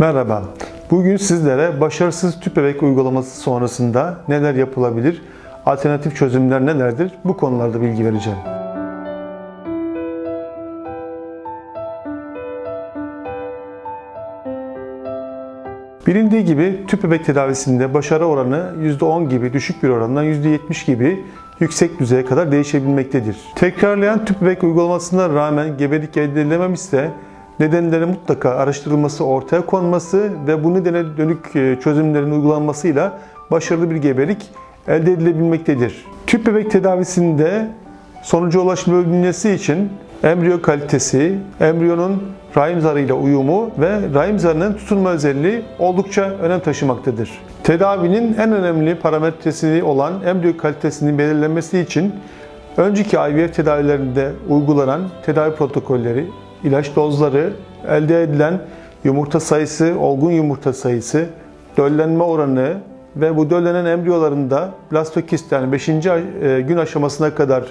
Merhaba. Bugün sizlere başarısız tüp bebek uygulaması sonrasında neler yapılabilir, alternatif çözümler nelerdir bu konularda bilgi vereceğim. Bilindiği gibi tüp bebek tedavisinde başarı oranı %10 gibi düşük bir orandan %70 gibi yüksek düzeye kadar değişebilmektedir. Tekrarlayan tüp bebek uygulamasına rağmen gebelik elde edilememişse nedenleri mutlaka araştırılması, ortaya konması ve bu nedene dönük e, çözümlerin uygulanmasıyla başarılı bir gebelik elde edilebilmektedir. Tüp bebek tedavisinde sonuca ulaşılabilmesi için embriyo kalitesi, embriyonun rahim zarıyla uyumu ve rahim zarının tutunma özelliği oldukça önem taşımaktadır. Tedavinin en önemli parametresi olan embriyo kalitesinin belirlenmesi için önceki IVF tedavilerinde uygulanan tedavi protokolleri, ilaç dozları, elde edilen yumurta sayısı, olgun yumurta sayısı, döllenme oranı ve bu döllenen embriyolarında blastokist yani 5. gün aşamasına kadar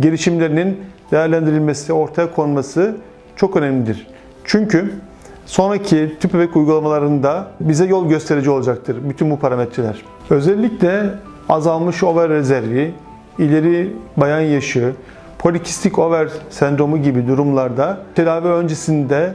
gelişimlerinin değerlendirilmesi, ortaya konması çok önemlidir. Çünkü sonraki tüp bebek uygulamalarında bize yol gösterici olacaktır bütün bu parametreler. Özellikle azalmış over rezervi, ileri bayan yaşı, polikistik over sendromu gibi durumlarda tedavi öncesinde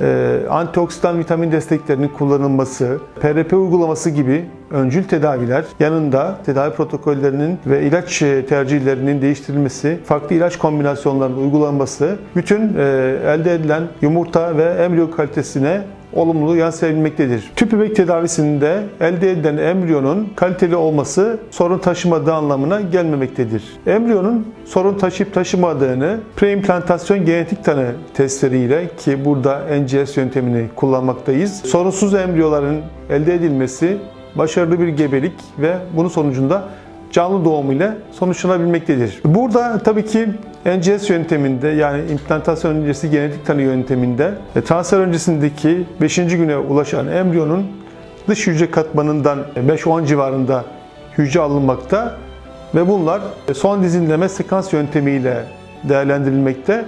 e, antioksidan vitamin desteklerinin kullanılması, PRP uygulaması gibi öncül tedaviler yanında tedavi protokollerinin ve ilaç e, tercihlerinin değiştirilmesi, farklı ilaç kombinasyonlarının uygulanması bütün e, elde edilen yumurta ve embriyo kalitesine olumlu yansıyabilmektedir. Tüp bebek tedavisinde elde edilen embriyonun kaliteli olması sorun taşımadığı anlamına gelmemektedir. Embriyonun sorun taşıyıp taşımadığını preimplantasyon genetik tanı testleriyle ki burada NGS yöntemini kullanmaktayız. Sorunsuz embriyoların elde edilmesi başarılı bir gebelik ve bunun sonucunda canlı doğum ile sonuçlanabilmektedir. Burada tabii ki NGS yönteminde yani implantasyon öncesi genetik tanı yönteminde e, transfer öncesindeki 5. güne ulaşan embriyonun dış hücre katmanından 5-10 civarında hücre alınmakta ve bunlar e, son dizinleme sekans yöntemiyle değerlendirilmekte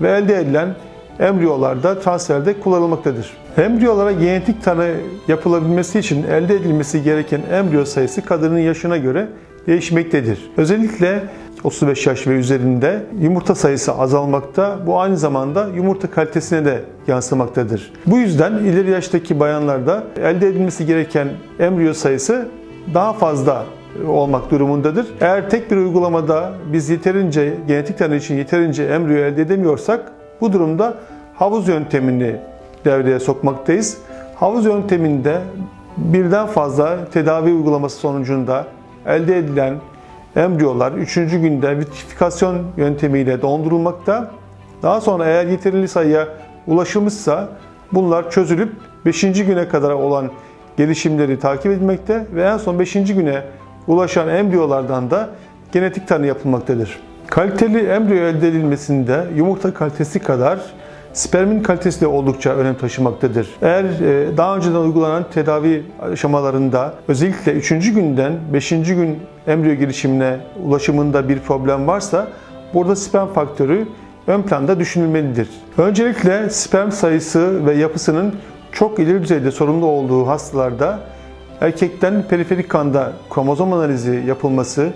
ve elde edilen embriyolarda transferde kullanılmaktadır. Embriyolara genetik tanı yapılabilmesi için elde edilmesi gereken embriyo sayısı kadının yaşına göre değişmektedir. Özellikle 35 yaş ve üzerinde yumurta sayısı azalmakta. Bu aynı zamanda yumurta kalitesine de yansımaktadır. Bu yüzden ileri yaştaki bayanlarda elde edilmesi gereken embriyo sayısı daha fazla olmak durumundadır. Eğer tek bir uygulamada biz yeterince genetik tanı için yeterince embriyo elde edemiyorsak bu durumda havuz yöntemini devreye sokmaktayız. Havuz yönteminde birden fazla tedavi uygulaması sonucunda elde edilen embriyolar 3. günde vitrifikasyon yöntemiyle dondurulmakta. Daha sonra eğer yeterli sayıya ulaşılmışsa bunlar çözülüp 5. güne kadar olan gelişimleri takip edilmekte ve en son 5. güne ulaşan embriyolardan da genetik tanı yapılmaktadır. Kaliteli embriyo elde edilmesinde yumurta kalitesi kadar spermin kalitesi de oldukça önem taşımaktadır. Eğer e, daha önceden uygulanan tedavi aşamalarında özellikle 3. günden 5. gün embriyo gelişimine ulaşımında bir problem varsa burada sperm faktörü ön planda düşünülmelidir. Öncelikle sperm sayısı ve yapısının çok ileri düzeyde sorunlu olduğu hastalarda erkekten periferik kanda kromozom analizi yapılması,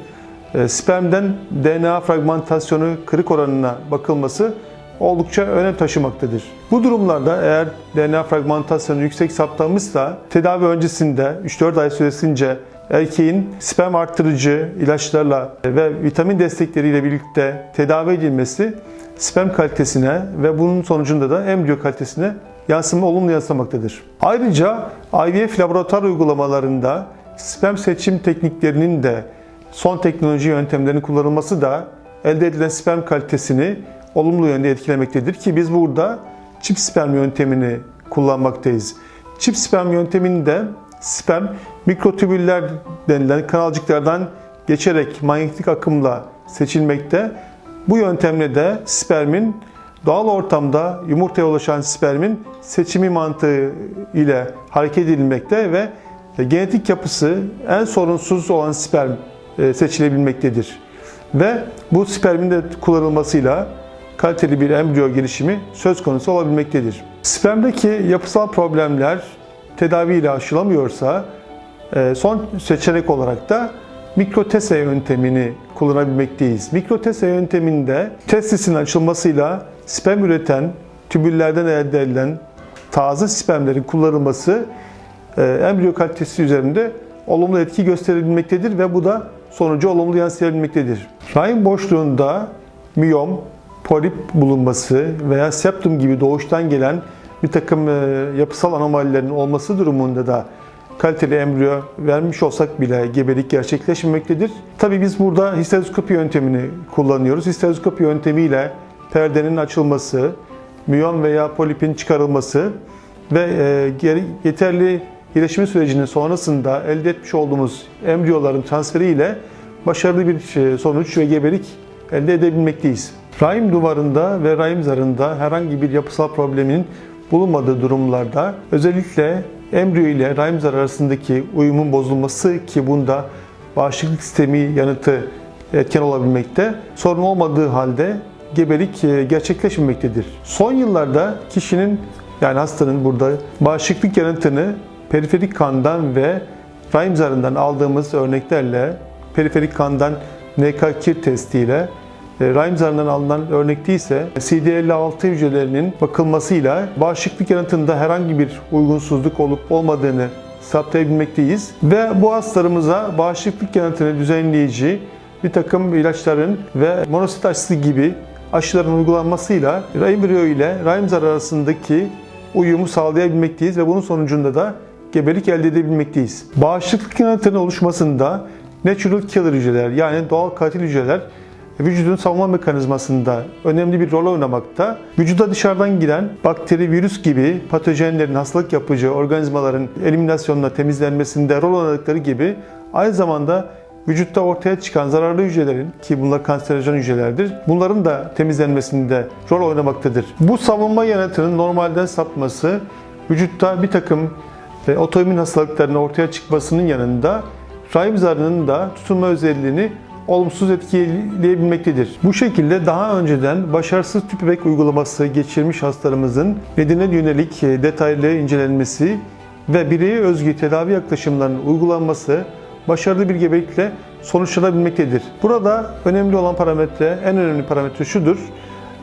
e, spermden DNA fragmentasyonu kırık oranına bakılması oldukça önem taşımaktadır. Bu durumlarda eğer DNA fragmentasyonu yüksek saptanmışsa tedavi öncesinde 3-4 ay süresince erkeğin sperm arttırıcı ilaçlarla ve vitamin destekleriyle birlikte tedavi edilmesi sperm kalitesine ve bunun sonucunda da embriyo kalitesine yansıma olumlu yansımaktadır. Ayrıca IVF laboratuvar uygulamalarında sperm seçim tekniklerinin de son teknoloji yöntemlerinin kullanılması da elde edilen sperm kalitesini olumlu yönde etkilemektedir ki biz burada çift sperm yöntemini kullanmaktayız. Çift sperm yönteminde sperm mikrotübüller denilen kanalcıklardan geçerek manyetik akımla seçilmekte. Bu yöntemle de spermin doğal ortamda yumurtaya ulaşan spermin seçimi mantığı ile hareket edilmekte ve genetik yapısı en sorunsuz olan sperm e, seçilebilmektedir. Ve bu spermin de kullanılmasıyla kaliteli bir embriyo gelişimi söz konusu olabilmektedir. Spermdeki yapısal problemler tedaviyle aşılamıyorsa e, son seçenek olarak da mikrotese yöntemini kullanabilmekteyiz. Mikrotese yönteminde testisin açılmasıyla sperm üreten tübüllerden elde edilen taze spermlerin kullanılması e, embriyo kalitesi üzerinde olumlu etki gösterebilmektedir ve bu da sonucu olumlu yansıyabilmektedir. Rahim boşluğunda miyom, polip bulunması veya septum gibi doğuştan gelen bir takım e, yapısal anomalilerin olması durumunda da kaliteli embriyo vermiş olsak bile gebelik gerçekleşmemektedir. Tabii biz burada histeroskopi yöntemini kullanıyoruz. Histeroskopi yöntemiyle perdenin açılması, miyom veya polipin çıkarılması ve e, yeterli iyileşme sürecinin sonrasında elde etmiş olduğumuz embriyoların transferiyle başarılı bir e, sonuç ve gebelik elde edebilmekteyiz. Rahim duvarında ve rahim zarında herhangi bir yapısal problemin bulunmadığı durumlarda özellikle embriyo ile rahim zarı arasındaki uyumun bozulması ki bunda bağışıklık sistemi yanıtı etken olabilmekte. Sorun olmadığı halde gebelik e, gerçekleşmemektedir. Son yıllarda kişinin yani hastanın burada bağışıklık yanıtını periferik kandan ve rahim zarından aldığımız örneklerle periferik kandan NK kir testiyle rahim zarından alınan örnekte ise CD56 hücrelerinin bakılmasıyla bağışıklık yanıtında herhangi bir uygunsuzluk olup olmadığını saptayabilmekteyiz. Ve bu hastalarımıza bağışıklık yanıtını düzenleyici bir takım ilaçların ve monosit aşısı gibi aşıların uygulanmasıyla embriyo ile rahim zarı arasındaki uyumu sağlayabilmekteyiz ve bunun sonucunda da gebelik elde edebilmekteyiz. Bağışıklık yanıtının oluşmasında natural killer hücreler yani doğal katil hücreler vücudun savunma mekanizmasında önemli bir rol oynamakta. Vücuda dışarıdan giren bakteri, virüs gibi patojenlerin, hastalık yapıcı organizmaların eliminasyonuna, temizlenmesinde rol oynadıkları gibi aynı zamanda vücutta ortaya çıkan zararlı hücrelerin ki bunlar kanserojen hücrelerdir. Bunların da temizlenmesinde rol oynamaktadır. Bu savunma yanıtının normalden sapması vücutta bir takım e, otoimmün hastalıkların ortaya çıkmasının yanında rahim zarının da tutunma özelliğini olumsuz etkileyebilmektedir. Bu şekilde daha önceden başarısız tüp bebek uygulaması geçirmiş hastalarımızın nedene yönelik e, detaylı incelenmesi ve bireye özgü tedavi yaklaşımlarının uygulanması başarılı bir gebelikle sonuçlanabilmektedir. Burada önemli olan parametre, en önemli parametre şudur.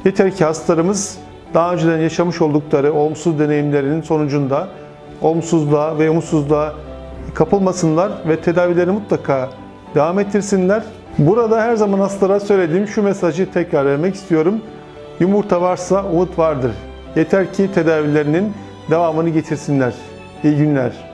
Yeter ki hastalarımız daha önceden yaşamış oldukları olumsuz deneyimlerinin sonucunda olumsuzluğa ve umutsuzluğa kapılmasınlar ve tedavilerini mutlaka devam ettirsinler. Burada her zaman hastalara söylediğim şu mesajı tekrar vermek istiyorum. Yumurta varsa umut vardır. Yeter ki tedavilerinin devamını getirsinler. İyi günler.